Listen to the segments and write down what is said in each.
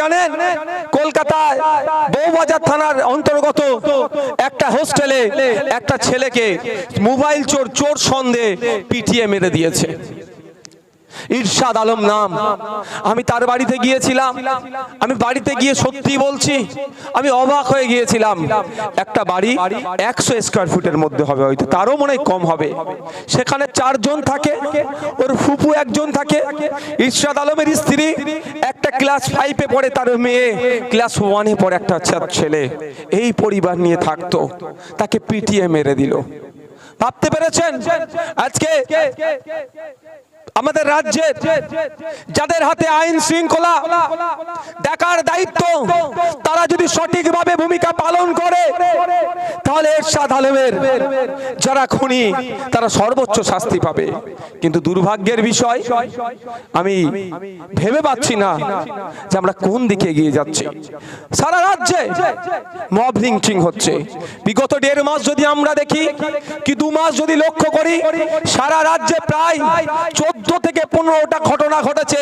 জানেন? কলকাতায় বৌবাজার থানার অন্তর্গত একটা হোস্টেলে একটা ছেলেকে মোবাইল চোর চোর সন্দেহে পিটিয়ে মেরে দিয়েছে। ইরশাদ আলম নাম। আমি তার বাড়িতে গিয়েছিলাম। আমি বাড়িতে গিয়ে সত্যি বলছি, আমি অবাক হয়ে গিয়েছিলাম। একটা বাড়ি একশো স্কোয়ার ফুটের মধ্যে হবে, হয়তো তারও মনে কম হবে। সেখানে চারজন থাকে, ওর ফুপু একজন থাকে। ইরশাদ আলমের স্ত্রী, একটা ক্লাস ফাইভে পড়ে তার মেয়ে ক্লাস ওয়ানে পড়ে একটা ছেলে। এই পরিবার নিয়ে থাকতো। তাকে পিটিয়ে মেরে দিল। ভাবতে পেরেছেন? আজকে আমাদের রাজ্যে যাদের হাতে আইন শৃঙ্খলা দেখার দায়িত্ব, তারা যদি সঠিকভাবে ভূমিকা পালন করে, তাহলে এরশাদ আলমের যারা খুনি, তারা সর্বোচ্চ শাস্তি পাবে। কিন্তু দুর্ভাগ্যের বিষয়, আমি ভেবে পাচ্ছি না যে আমরা কোন দিকে এগিয়ে যাচ্ছি। সারা রাজ্যে মব লিঞ্চিং হচ্ছে। বিগত দেড় মাস যদি আমরা দেখি, কি দু মাস যদি লক্ষ্য করি, সারা রাজ্যে প্রায় চোদ্দ থেকে পনেরোটা ঘটনা ঘটেছে,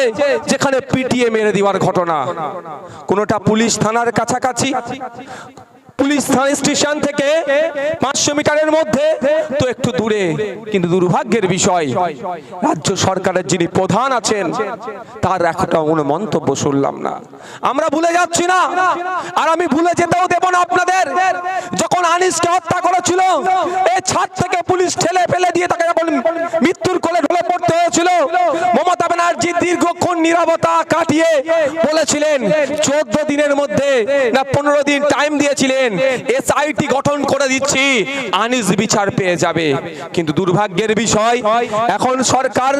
যেখানে পিটিয়ে মেরে দেওয়ার ঘটনা। কোনোটা পুলিশ থানার কাছাকাছি? পুলিশ স্টেশন থেকে পাঁচশো মিটারের মধ্যে, তো একটু দূরে, কিন্তু দুর্ভাগ্যের বিষয়, রাজ্য সরকারের যিনি প্রধান আছেন, তার একটা কোনো মন্তব্য শুনলাম না। আমরা ভুলে যাচ্ছি না, আর আমি ভুলে যেতেও দেব না আপনাদের। যখন আনিসকে হত্যা করেছিল এই ছাদ থেকে পুলিশ ঠেলে ফেলে দিয়ে তাকে যখন মৃত্যুর কোলে পড়তে হয়েছিল। মমতা ব্যানার্জি দীর্ঘক্ষণ নিরাপত্তা কাটিয়ে বলেছিলেন, চোদ্দ দিনের মধ্যে না পনেরো দিন টাইম দিয়েছিলেন গঠন করে দিচ্ছি, আনিস বিচার পেয়ে যাবে। কিন্তু দুর্ভাগ্যের বিষয়, এখন সরকার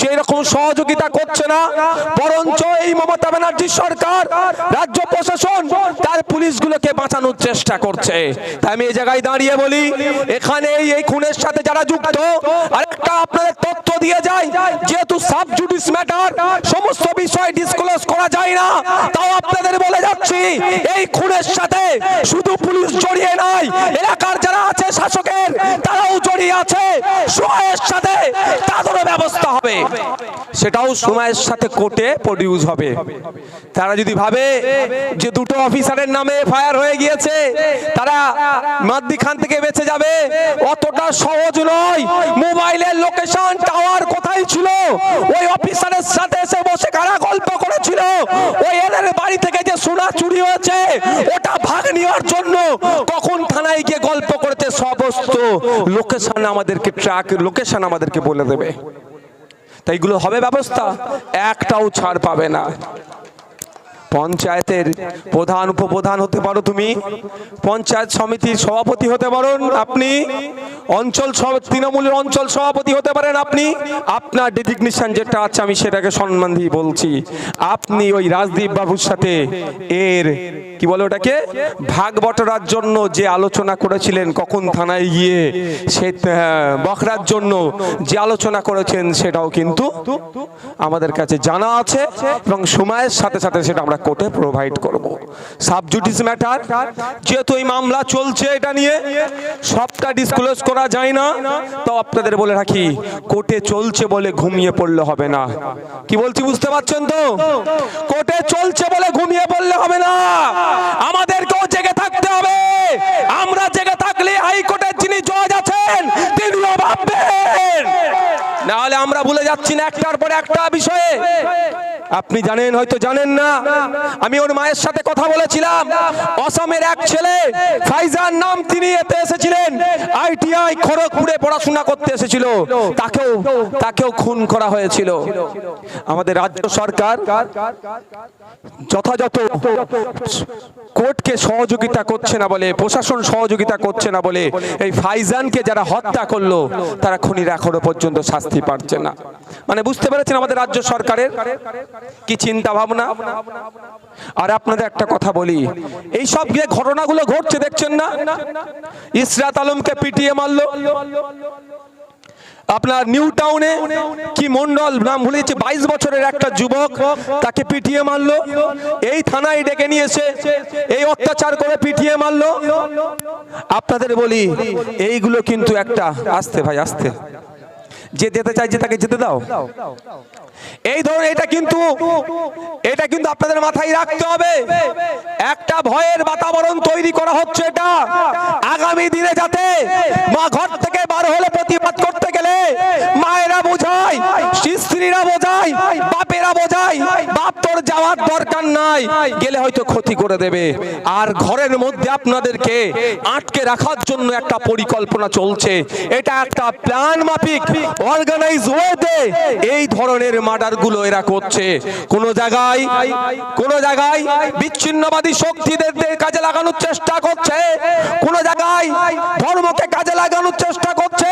সেই রকম সহযোগিতা করছে না, বরঞ্চ এই মমতা ব্যানার্জি সরকার, রাজ্য প্রশাসন, তার পুলিশগুলোকে বাঁচানোর চেষ্টা করছে। তাই আমি এই জায়গায় দাঁড়িয়ে বলি এখানে এই খুনের সাথে যারা যুক্ত, আরেকটা আপনাদের তথ্য দিয়ে যায়, যেহেতু সাব জুডিস ম্যাটার সমস্ত বিষয় ডিসক্লোজ করা যায় না। তাও আপনাদের বলে যাচ্ছি, এই খুনের সাথে শুধু পুলিশ জড়িয়ে নাই, এলাকার যারা আছে শাসকের, তারাও জড়িয়ে আছে। সময়ের সাথে তাদেরও ব্যবস্থা হবে। সেটাও সময়ের সাথে কোর্টে প্রডিউস হবে। তারা যদি ভাবে যে দুটো অফিসারের নামে ফায়ার হয়ে গিয়েছে, তারা মাদ্দিখান থেকে বেঁচে যাবে, অতটা সহজ নয়। মোবাইলের লোকেশন টাওয়ার কোথায় ছিল? ওই অফিসারের সাথে এসে বসে কারা গল্প করেছিল? ওই এদের বাড়ি থেকে যে সোনা চুরি হয়েছে, ওটা ভাগ নেওয়ার জন্য কখন থানায় গিয়ে গল্প করতে সমস্ত লোকেশন আমাদেরকে ট্র্যাক লোকেশন আমাদেরকে বলে দেবে। তাই এগুলো হবে ব্যবস্থা। একটাও ছাড় পাবে না। পঞ্চায়েতের প্রধান, উপপ্রধান হতে পারো তুমি। পঞ্চায়েত সমিতির সভাপতি হতে পারেন আপনি। অঞ্চল তৃণমূলের অঞ্চল সভাপতি হতে পারেন আপনি। আপনার ডেজিগনেশন যেটা আছে, আমি সেটাকে সম্মান দিয়ে বলছি। আপনি ওই রাজদীপ বাবুর সাথে এর কি বলে ওটাকে? ভাগ বটরার জন্য যে আলোচনা করেছিলেন কখন থানায় গিয়ে সে আহ, বখরার জন্য যে আলোচনা করেছেন সেটাও কিন্তু আমাদের কাছে জানা আছে এবং সময়ের সাথে সাথে সেটা আমরা কোর্টে প্রোভাইড করব। সাব জুডিস ম্যাটার যেহেতু এই মামলা চলছে এটা নিয়ে সবটা ডিসক্লোজ করা যায় না। তো আপনাদের বলে রাখি কোর্টে চলছে বলে ঘুমিয়ে পড়লে হবে না। কি বলছি বুঝতে পারছেন তো? কোর্টে চলছে বলে ঘুমিয়ে পড়লে হবে না। আমাদেরকেও জেগে থাকতে হবে। আমরা জেগে থাকলে হাইকোর্টের যিনি জজ আছেন তিনিও ভাববেন। নাহলে আমরা ভুলে যাচ্ছি না একটার পর একটা বিষয়ে। আপনি জানেন, হয়তো জানেন না। আমি ওর মায়ের সাথে কথা বলেছিলাম। অসমের এক ছেলে ফাইজান নাম তিনি এতে এসেছিলেন। আইটিআই খড়গপুরে পড়াশোনা করতে এসেছিল। তাকেও তাকেও খুন করা হয়েছিল। আমাদের রাজ্য সরকার যথাযথ কোর্টকে সহযোগিতা করছে না বলে, প্রশাসন সহযোগিতা করছে না বলে এই ফাইজানকে যারা হত্যা করল, তারা খুনির এখনও পর্যন্ত শাস্তি পাচ্ছে না। মানে বুঝতে পেরেছেন আমাদের রাজ্য সরকারের কি চিন্তা ভাবনা আর আপনাদের একটা কথা বলি, এই সব যে ঘটনাগুলো ঘটছে, দেখছেন না? ইসরাত আলমকে পিটিয়ে মারলো। আপনার নিউ টাউনে কি মন্ডল নাম ভুলে যাচ্ছে বাইশ বছরের একটা যুবক তাকে পিটিয়ে মারলো। এই থানায় ডেকে নিয়েছে এই অত্যাচার করে পিটিয়ে মারলো। আপনাদের বলি, এইগুলো কিন্তু একটা, আসতে ভাই, আসতে। যে যেতে চাই যে তাকে যেতে দাও। এই ধরুন, এটা কিন্তু এটা কিন্তু আপনাদের মাথায় রাখতে হবে। একটা ভয়ের বাতাবরণ তৈরি করা হচ্ছে এটা। আগামী দিনে যাতে মা ঘর থেকে বার হলে প্রতিবাদ করতে গেলে মায়েরা বোঝায় স্ত্রীরা বোঝায় বাপেরা বোঝায় বাপ তোর যাওয়ার দরকার নাই। গেলে হয়তো ক্ষতি করে দেবে। আর ঘরের মধ্যে আপনাদেরকে আটকে রাখার জন্য একটা পরিকল্পনা চলছে। এটা একটা প্ল্যান মাফিক অর্গানাইজ ওয়েতে এই ধরনের মার্ডারগুলো এরা করছে। কোন জায়গায় কোন জায়গায় বিচ্ছিন্নবাদী শক্তিদের কাজে লাগানোর চেষ্টা করছে। কোন জায়গায় ধর্মকে কাজে লাগানোর চেষ্টা করছে।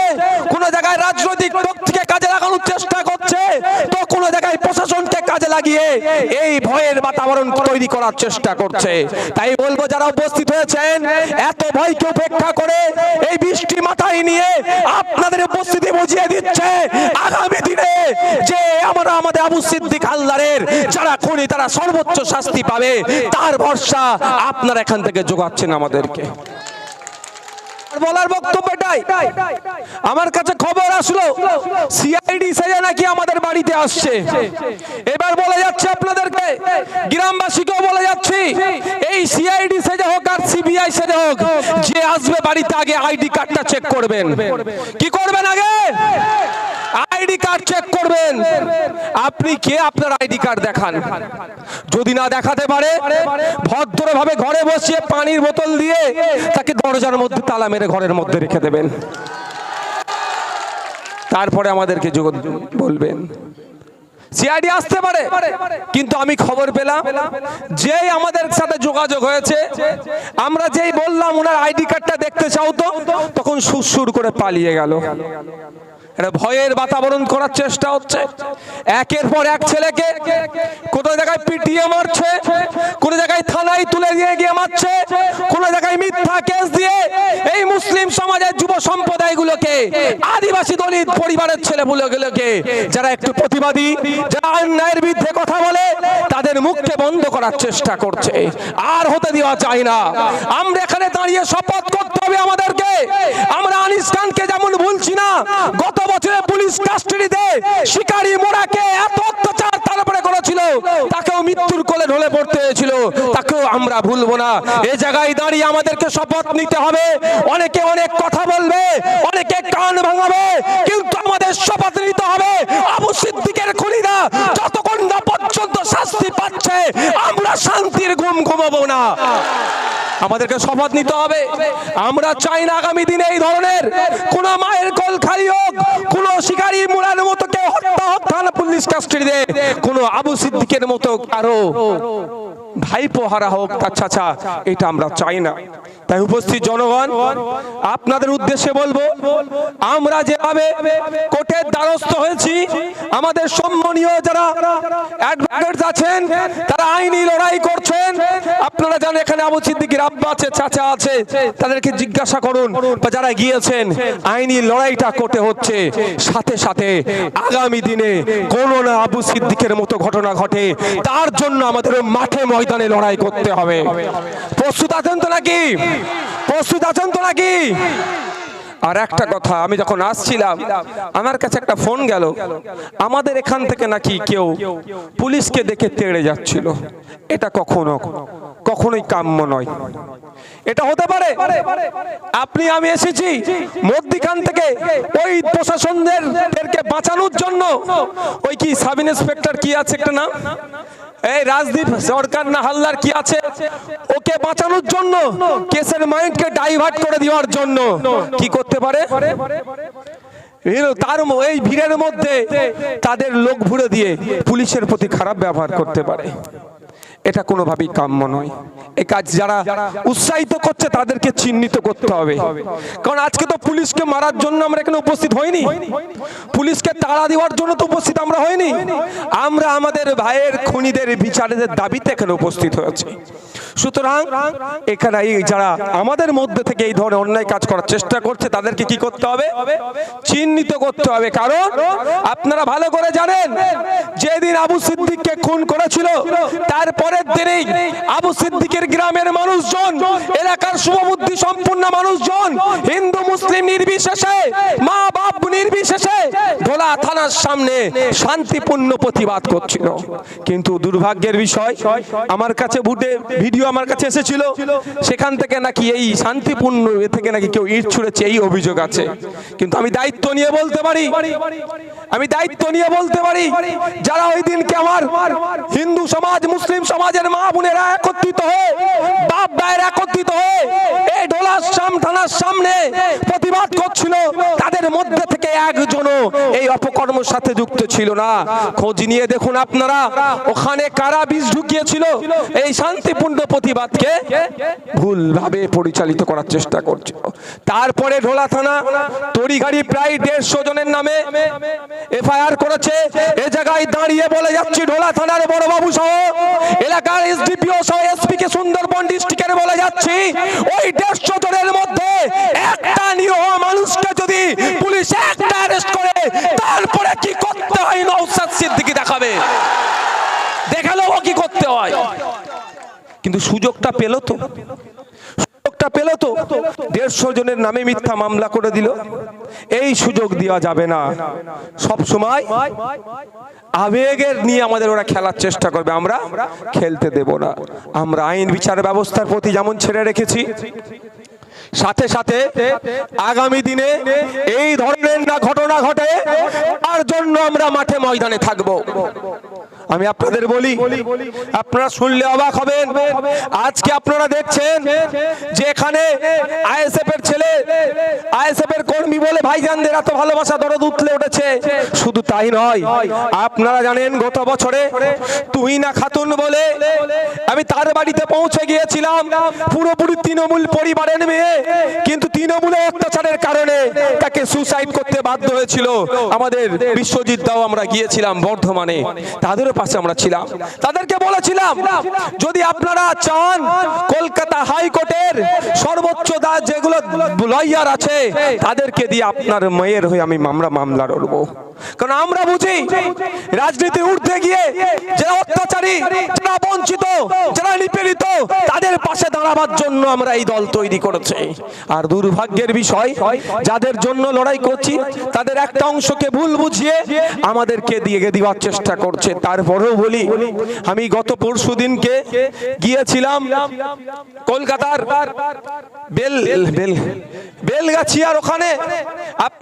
কোন জায়গায় রাজনৈতিক কাজে লাগানোর চেষ্টা করছে তো কোন জায়গায় প্রশাসনকে কাজে লাগিয়ে এই ভয়ের বাতাবরণ তৈরি করার চেষ্টা করছে। তাই বলব, যারা উপস্থিত হয়েছেন, এত ভয়কে উপেক্ষা করে এই বৃষ্টি মাথায় নিয়ে আপনাদের উপস্থিতি বুঝিয়ে দিচ্ছে, আগামী দিনে যে আমরা আমাদের আবু সিদ্দিক আল্লাহরের যারা খুনি, তারা সর্বোচ্চ শাস্তি পাবে, তার ভরসা আপনারা এখান থেকে যোগাচ্ছেন আমাদেরকে। বলার বক্তব্য এটাই। আমার কাছে খবর আসলো সিআইডি সেজে নাকি আমাদের বাড়িতে আসছে। এবার বলে যাচ্ছে আপনাদেরকে, গ্রামবাসীকেও বলে যাচ্ছি, এই সিআইডি সেজে হোক আর সিবিআই সেজে হোক, যে আসবে বাড়িতে আগে আইডি কার্ডটা চেক করবেন। কি করবেন আগে? আইডি কার্ড চেক করবেন। আপনি কে? আপনার আইডি কার্ড দেখান। যদি না দেখাতে পারে, ভদ্রভাবে ঘরে বসিয়ে পানির বোতল দিয়ে তাকে দরজার মধ্যে তালা মেরে ঘরের মধ্যে রেখে দেবেন। তারপরে আমাদেরকে যোগ- বলবেন। সিআইডি আসতে পারে, কিন্তু আমি খবর পেলাম যেই আমাদের সাথে যোগাযোগ হয়েছে। আমরা যেই বললাম, ওনার আইডি কার্ডটা দেখতে চাও তো? তখন সুর করে পালিয়ে গেল। এটা ভয়ের বাতাবরণ করার চেষ্টা হচ্ছে। একের পর এক ছেলেকে কোন জায়গায় পিটিয়ে মারছে, কোন জায়গায় থানায় তুলে দিয়ে গিয়ে মারছে, কোন জায়গায় মিথ্যা কেস দিয়ে এই মুসলিম সমাজের যুব সম্প্রদায়গুলোকে, আদিবাসী দলিত পরিবারের ছেলেগুলোকে যারা একটু প্রতিবাদী, যারা অন্যায়ের বিরুদ্ধে কথা বলে, তাদের মুখকে বন্ধ করার চেষ্টা করছে। আর হতে দেওয়া যায় না। আমরা এখানে দাঁড়িয়ে শপথ করতে হবে আমাদেরকে। আমরা আনিস খানকে যেমন ভুলছি না, গত বছরে পুলিশ কাস্টাডিতে শিকারী মোড়াকে এত অত্যাচার তার উপরে করেছিল। তাকেও মৃত্যুর কোলে ঢলে পড়তে হয়েছিল। তাকেও আমরা ভুলবো না। এই জায়গায় দাঁড়িয়ে আমাদেরকে শপথ নিতে হবে। অনেকে অনেক কথা বলবে, অনেকে কান ভাঙাবে, কিন্তু আমাদের শপথ নিতে হবে। আবু সিদ্দিকের খুনিরা যতক্ষণ না পর্যন্ত শাস্তি পাচ্ছে, আমরা শান্তির ঘুম ঘুমাবো না। আমাদেরকে শপথ নিতে হবে। আমরা চাই না আগামী দিনে এই ধরনের কোন মায়ের কল খালি হোক, কোন শিকারী মুরার মতো কেউ হত্যা থানা পুলিশ দেয় কোন আবু সিদ্দিকের মতো কারও। ভাইপো হারা হোক তার চাচা এটা আমরা চাই না। তাই উপস্থিত জনগণ, আপনাদের উদ্দেশ্যে বলব, আমরা যেভাবে কোর্টের দ্বারস্থ হয়েছি, আমাদের সম্মানীয় যারা অ্যাডভোকেটস আছেন, তারা আইনি লড়াই করছেন, আপনারা জানেন এখানে আবু সিদ্দিকের আব্বা আছে, চাচা আছে, তাদেরকে জিজ্ঞাসা করুন, বা যারা গিয়েছেন, আইনি লড়াইটা কোর্টে হচ্ছে। সাথে সাথে আগামী দিনে কোন না আবু সিদ্দিকের মতো ঘটনা ঘটে, তার জন্য আমাদের মাঠে ময়দানে লড়াই করতে হবে। প্রস্তুত আছেন তো নাকি? প্রস্তুত আছেন তো নাকি? আর একটা কথা, আমি যখন আসছিলাম, আমার কাছে একটা ফোন গেল। আমাদের এখান থেকে নাকি কেউ পুলিশকে দেখে তেড়ে যাচ্ছিল। এটা কখনো, কখনোই কাম্য নয়। এটা হতে পারে, আপনি, আমি এসেছি মধ্যিখান থেকে ওই প্রশাসনদেরকে বাঁচানোর জন্য। ওই কি সাব ইন্সপেক্টর কি আছে একটা নাম? এই রাজদীপ, সরকার না হাল্লার কি আছে? ওকে বাঁচানোর জন্য, কেসের মাইন্ডকে ডাইভার্ট করে দেওয়ার জন্য। কি করতে পারে? তার এই ভিড়ের মধ্যে তাদের লোক ভুড়ে দিয়ে পুলিশের প্রতি খারাপ ব্যবহার করতে পারে। এটা কোনোভাবেই কাম্য নয়। এই কাজ যারা উৎসাহিত করছে, তাদেরকে চিহ্নিত করতে হবে। কারণ আজকে তো পুলিশকে মারার জন্য আমরা এখানে উপস্থিত হইনি। পুলিশকে তাড়া দেওয়ার জন্য তো উপস্থিত আমরা হইনি। আমরা আমাদের ভাইয়ের, খুনিদের বিচারের দাবিতে এখানে উপস্থিত হয়েছি। সুতরাং এখানে এই যারা আমাদের মধ্যে থেকে এই ধরনের অন্যায় কাজ করার চেষ্টা করছে, তাদেরকে কি করতে হবে? চিহ্নিত করতে হবে। কারণ আপনারা ভালো করে জানেন, যেদিন আবু সিদ্দিককে খুন করেছিল তারপরের দিনেই আবু সিদ্দিকের গ্রামের মানুষজন এলাকার শুভবুদ্ধি সম্পূর্ণ মানুষজন হিন্দু মুসলিম নির্বিশেষে ঢোলা থানার সামনে শান্তিপূর্ণ প্রতিবাদ করছিল। কিন্তু দুর্ভাগ্যের বিষয়, আমার কাছে বুটে ভিডিও আমার কাছে এসেছিল, সেখান থেকে নাকি এই শান্তিপূর্ণ এ থেকে নাকি কেউ ইট ছুঁড়েছে, এই অভিযোগ আছে। কিন্তু আমি দায়িত্ব নিয়ে বলতে পারি, আমি দায়িত্ব নিয়ে বলতে পারি, যারা ওই দিনকে আমার হিন্দু সমাজ, মুসলিম সমাজের মা বোনেরা একত্রিত হয়ে, বাপ ভাইয়ের একত্রিত হয়ে, এই ঢোলার সাম থানার সামনে প্রতিবাদ করছিল, তাদের মধ্যে থেকে একজনও এই অপকর্মের সাথে যুক্ত ছিল না। খোঁজ নিয়ে দেখুন আপনারা, ওখানে কারা বীজ ঢুকিয়েছিল? এই শান্তিপূর্ণ প্রতিবাদকে ভুলভাবে পরিচালিত করার চেষ্টা করছিল তারপরে ঢোলা থানা, তড়িঘাড়ি প্রায় দেড়শো জনের নামে এফআইআর করেছে। এ জায়গায় দাঁড়িয়ে বলে যাচ্ছি, ঢোলা থানার বড়বাবু সহ, এলাকার এসডিপিও সহ এসপি কে সুন্দরবন ডিস্ট্রিক্টের বলে যাচ্ছি, ওই দেড়শো জনের মধ্যে একটা নিরীহ মানুষকে যদি পুলিশ একটা অ্যারেস্ট করে তারপরে কি হয় নৌসাদ সিদ্দিকি দেখাবে। দেখাল ও কি করতে হয়? কিন্তু সুযোগটা পেল তো। সুযোগটা পেল তো। দেড়শো জনের নামে মিথ্যা মামলা করে দিল। এই সুযোগ দেওয়া যাবে না। সব সময় আবেগের নিয়ে আমাদের ওরা খেলার চেষ্টা করবে। আমরা খেলতে দেব না। আমরা আইন বিচার ব্যবস্থার প্রতি যেমন ছেড়ে রেখেছি সাথে সাথে আগামী দিনে এই ধরনের না ঘটনা ঘটে, তার জন্য আমরা মাঠে ময়দানে থাকব। আমি আপনাদের বলি, আপনারা শুনলে অবাক হবেন। আজকে আপনারা দেখছেন যে এখানে আইএসএফ এর ছেলে, আইএসএফ এর কর্মী বলে ভাইজানদের এত ভালোবাসা দরদ উঠলে উঠেছে। শুধু তাই নয়, আপনারা জানেন গত বছরে তুই না খাতুন বলে আমি তার বাড়িতে পৌঁছে গিয়েছিলাম পুরোপুরি তৃণমূল পরিবারের মেয়ে, কিন্তু তৃণমূলের অত্যাচারের কারণে তাকে সুসাইড করতে বাধ্য হয়েছিল। আমাদের বিশ্বজিৎ দাও আমরা গিয়েছিলাম বর্ধমানে। তাদেরও পাশে আমরা ছিলাম। তাদেরকে বলেছিলাম, যদি আপনারা চান কলকাতা হাইকোর্টের সর্বোচ্চ দা যেগুলো লয়ার আছে, তাদেরকে দিয়ে আপনার মেয়ের হয়ে আমি মামলা মামলা লড়বো। কারণ আমরা বুঝি, রাজনীতি উঠতে গিয়ে যারা অত্যাচারী, যারা বঞ্চিত, যারা নিপীড়িত, তাদের পাশে দাঁড়াবার জন্য আমরা এই দল তৈরি করেছে। আর দুর্ভাগ্যের বিষয়, যাদের জন্য লড়াই করছি, তাদের একটা অংশকে ভুল বুঝিয়ে আমাদেরকে দিয়ে দেওয়ার চেষ্টা করছে। তারপরেও বলি, আমি গত পরশু দিনকে গিয়েছিলাম কলকাতার বেল বেল, বেলগাছিয়ার ওখানে।